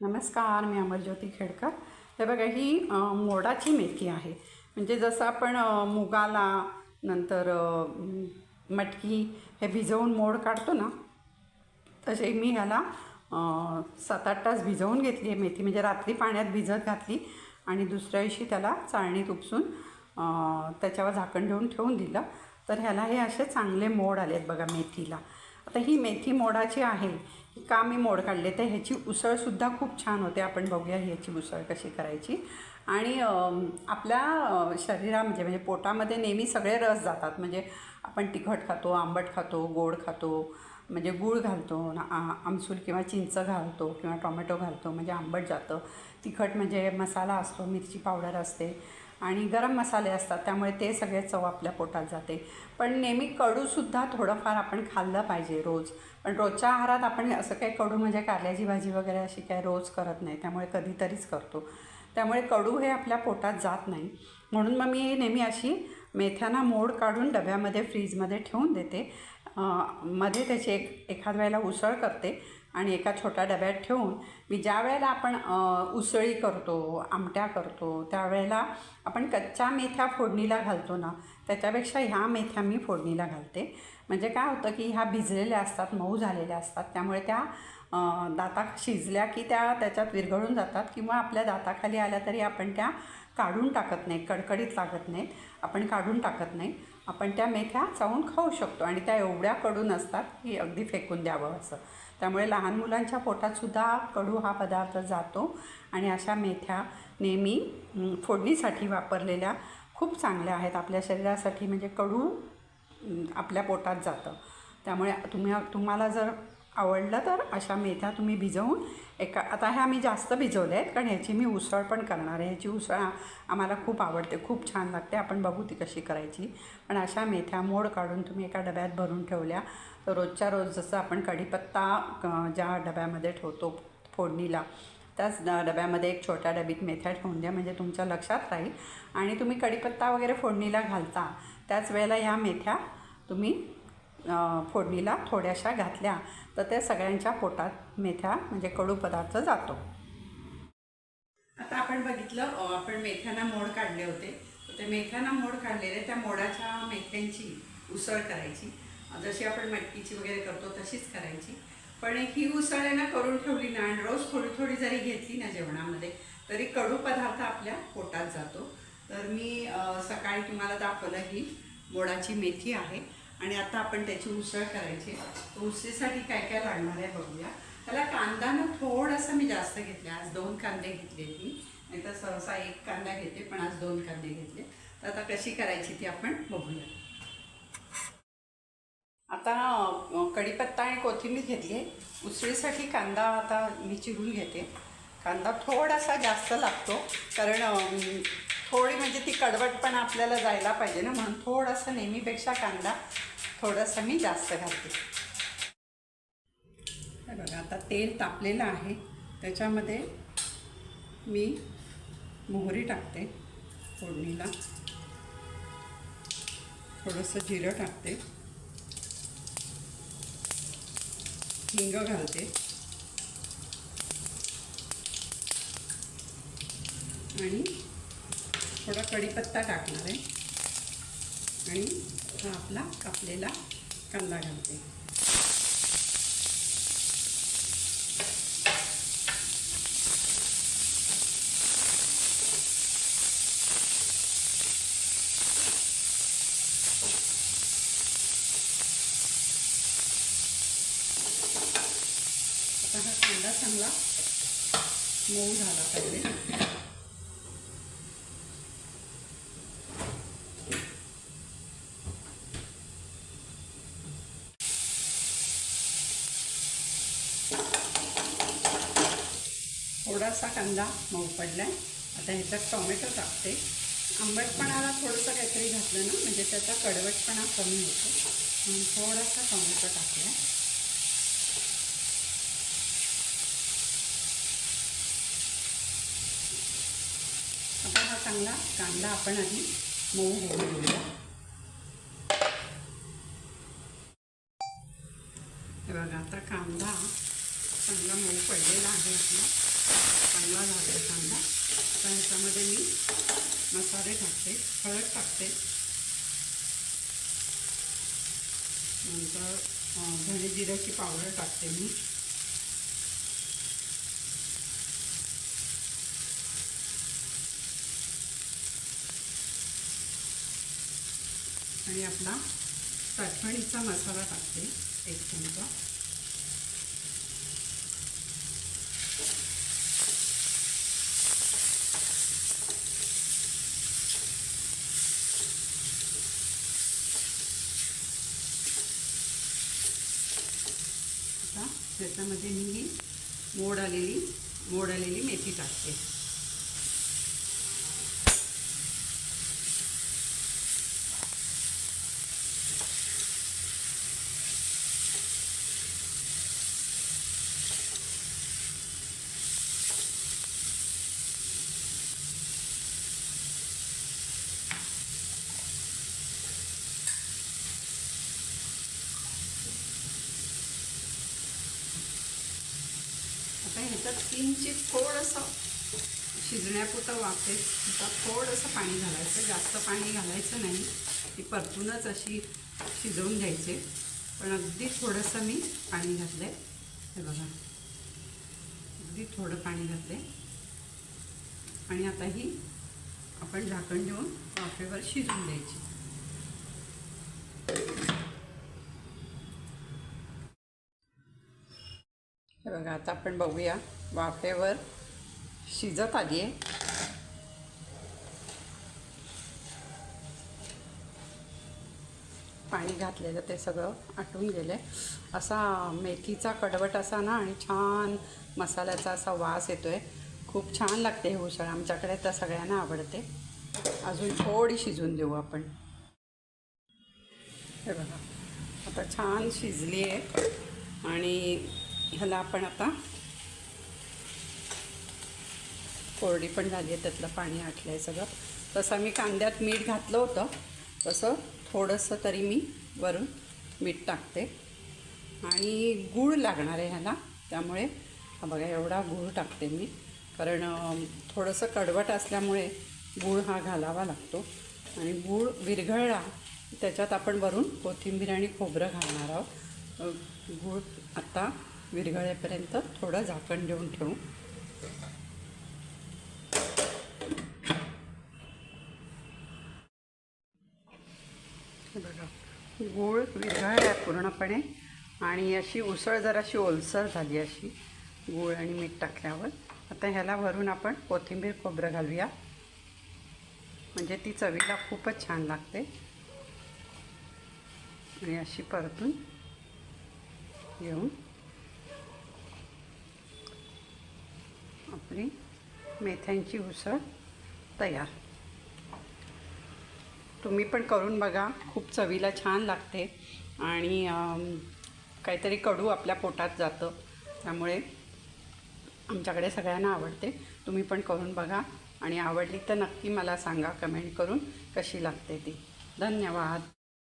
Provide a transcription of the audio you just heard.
नमस्कार मी अमरज्योती खेडकर. हे बघा ही मोडाची मेथी आहे. म्हणजे जसं आपण मुगाला नंतर मटकी हे भिजवून मोड काढतो ना तसे मी ह्याला सात आठ तास भिजवून घेतली आहे मेथी. म्हणजे रात्री पाण्यात भिजत घातली आणि दुसऱ्या दिवशी त्याला चाळणीत उपसून त्याच्यावर झाकण ठेवून ठेवून दिलं. तर ह्याला हे असे चांगले मोड आले आहेत बघा मेथीला. आता ही मेथी मोडाची आहे. का मी मोड काढले तर ह्याची उसळसुद्धा खूप छान होते. आपण बघूया ह्याची उसळ कशी करायची. आणि आपल्या शरीरामध्ये म्हणजे, म्हणजे पोटामध्ये नेहमी सगळे रस जातात. म्हणजे आपण तिखट खातो आंबट खातो गोड खातो म्हणजे गूळ घालतो आमसूल किंवा चिंच घालतो किंवा टोमॅटो घालतो म्हणजे आंबट जातं. तिखट म्हणजे मसाला असतो मिरची पावडर असते. आणि गरम मसाले असतात त्यामुळे ते सगळे चव आपल्या पोटात जाते. पण नेहमी कडूसुद्धा थोडंफार आपण खाल्लं पाहिजे रोज. पण रोजच्या आहारात आपण असं काही कडू म्हणजे कारल्याची भाजी वगैरे अशी काय रोज करत नाही त्यामुळे कधीतरीच करतो. त्यामुळे कडू हे आपल्या पोटात जात नाही. म्हणून मग मी नेहमी अशी मेथ्यांना मोड काढून डब्यामध्ये फ्रीजमध्ये ठेवून देते. मध्ये त्याची एक एखाद वेळेला उसळ करते. आणि एका छोट्या डब्यात ठेवून मी ज्या वेळेला आपण उसळी करतो आमट्या करतो त्यावेळेला आपण कच्च्या मेथ्या फोडणीला घालतो ना त्याच्यापेक्षा ह्या मेथ्या मी फोडणीला घालते. म्हणजे काय होतं की ह्या भिजलेल्या असतात मऊ झालेल्या असतात त्यामुळे त्या दाता शिजल्या की त्या त्याच्यात विरघळून जातात किंवा आपल्या दाताखाली आल्या तरी आपण त्या काढून टाकत नाही कडकडीत लागत नाहीत. आपण काढून टाकत नाही. आपण त्या मेथ्या चावून खाऊ शकतो आणि त्या एवढ्या कडू नसतात की अगदी फेकून द्यावं असं. त्यामुळे लहान मुलांच्या पोटातसुद्धा कडू हा पदार्थ जातो आणि अशा मेथ्या नेहमी फोडणीसाठी वापरलेल्या खूप चांगल्या आहेत. आपल्या शरीरासाठी म्हणजे कडू आपल्या पोटात जातं. त्यामुळे तुम्ही तुम्हाला जर आवडलं तर अशा मेथ्या तुम्ही भिजवून एका आता ह्या मी जास्त भिजवल्या आहेत कारण ह्याची मी उसळ पण करणार आहे. ह्याची उसळ आम्हाला खूप आवडते खूप छान लागते. आपण बघू ती कशी करायची. पण अशा मेथ्या मोड काढून तुम्ही एका डब्यात भरून ठेवल्या. तर रोजच्या रोज जसं आपण कढीपत्ता ज्या डब्यामध्ये ठेवतो फोडणीला त्याच डब्यामध्ये एक छोट्या डबीत मेथ्या ठेवून द्या. म्हणजे तुमच्या लक्षात राहील. आणि तुम्ही कढीपत्ता वगैरे फोडणीला घालता त्याच वेळेला ह्या मेथ्या तुम्ही फोडणीला थोड्याशा घातल्या तर त्या सगळ्यांच्या पोटात मेथ्या म्हणजे कडू पदार्थ जातो. आता आपण बघितलं आपण मेथ्यांना मोड काढले होते. ते मेथ्यांना मोड काढलेले त्या मोडाच्या मेथ्यांची उसळ करायची. जशी आपण मटकीची वगैरे करतो तशीच करायची. पण ही उसळ आहे ना करून ठेवली ना आणि रोज थोडी थोडी जरी घेतली ना जेवणामध्ये तरी कडू पदार्थ आपल्या पोटात जातो. तर मी सकाळी तुम्हाला दाखवलं ही मोडाची मेथी आहे. आणि आता आपण त्याची उसळ करायची उसळीसाठी काय काय लागणार आहे बघूया. त्याला कांदा ना थोडासा मी जास्त घेतला. आज दोन कांदे घेतले मी. नाही तर सहसा एक कांदा घेते पण आज दोन कांदे घेतले. तर आता कशी करायची ती आपण बघूया. आता कढीपत्ता आणि कोथिंबीर घेतली आहे. उसळीसाठी कांदा आता मी चिरून घेते. कांदा थोडासा जास्त लागतो. कारण थोडी म्हणजे ती कडवट पण आपल्याला जायला पाहिजे ना म्हणून थोडासा नेहमीपेक्षा कांदा थोडासा मी जास्त घालते. बघा आता तेल तापलेलं आहे. त्याच्यामध्ये मी मोहरी टाकते फोडणीला. थोडंसं जिरं टाकते. हिंग घालते. आणि थोडा कढीपत्ता टाकणार आहे. आणि हा आपला कापलेला कांदा घालते. आता हा कांदा चांगला मऊ झाला पाहिजे. थोडासा कांदा मऊ पडला आहे आता ह्याच्यात टोमॅटो टाकते. आंबटपणाला थोडंसं काहीतरी घातलं ना म्हणजे त्याचा कडवटपणा कमी होतो. म्हणून थोडासा टोमॅटो टाकला आता हा चांगला कांदा आपण आधी मऊ होऊ देऊया हे बघा आता कांदा चांगला मऊ पडलेला आहे आपला. चांगला झाला कांदा. आता ह्याच्यामध्ये मी मसाले टाकते हळद टाकते. नंतर धने जिऱ्याची पावडर टाकते मी. आणि आपला चटणीचा मसाला टाकते एक चमचा. आता त्याच्यामध्ये मी ही मोड आलेली मोड आलेली मेथी टाकते. आता ह्याच्यात किंचित थोडंसं शिजण्यापुरतं वाफते आता थोडंसं पाणी घालायचं. जास्त पाणी घालायचं नाही. ती परतूनच अशी शिजवून घ्यायचे. पण अगदी थोडंसं मी पाणी घातलं आहे हे बघा. अगदी थोडं पाणी घातलं आहे आणि आता ही आपण झाकण देऊन वाफेवर शिजून द्यायची. बघा आता आपण बघूया. वाफेवर शिजत आली आहे पाणी घातलेलं ते सगळं आटून गेलं आहे असा मेथीचा कडवट असा ना आणि छान मसाल्याचा असा वास येतो आहे खूप छान लागते हे उसळ. आमच्याकडे तर सगळ्यांना आवडते. अजून थोडी शिजून देऊ आपण. हे बघा आता छान शिजली आहे आणि ह्याला आपण आता कोरडी पण झाली आहे त्यातलं पाणी आटलं आहे सगळं. तसं मी कांद्यात मीठ घातलं होतं. तसं थोडंसं तरी मी वरून मीठ टाकते. आणि गूळ लागणार आहे ह्याला त्यामुळे हा बघा एवढा गूळ टाकते मी. कारण थोडंसं कडवट असल्यामुळे गूळ हा घालावा लागतो. आणि गूळ विरघळला त्याच्यात आपण वरून कोथिंबीर आणि खोबरं घालणार आहोत. गूळ आत्ता विरघळेपर्यंत थोडं झाकण देऊन ठेवू. बघा गूळ विरघळला आहे पूर्णपणे आणि अशी उसळ जराशी ओलसर झाली अशी गूळ आणि मीठ टाकल्यावर. आता ह्याला वरून आपण कोथिंबीर खोबरं घालूया. म्हणजे ती चवीला खूपच छान लागते. आणि अशी परतून घेऊन आपली मेथ्यांची उसळ तयार. तुम्ही पण करून बघा खूप चवीला छान लागते आणि काहीतरी कडू आपल्या पोटात जातं त्यामुळे आमच्याकडे सगळ्यांना आवडते. तुम्ही पण करून बघा आणि आवडली तर नक्की मला सांगा कमेंट करून कशी लागते ती. धन्यवाद.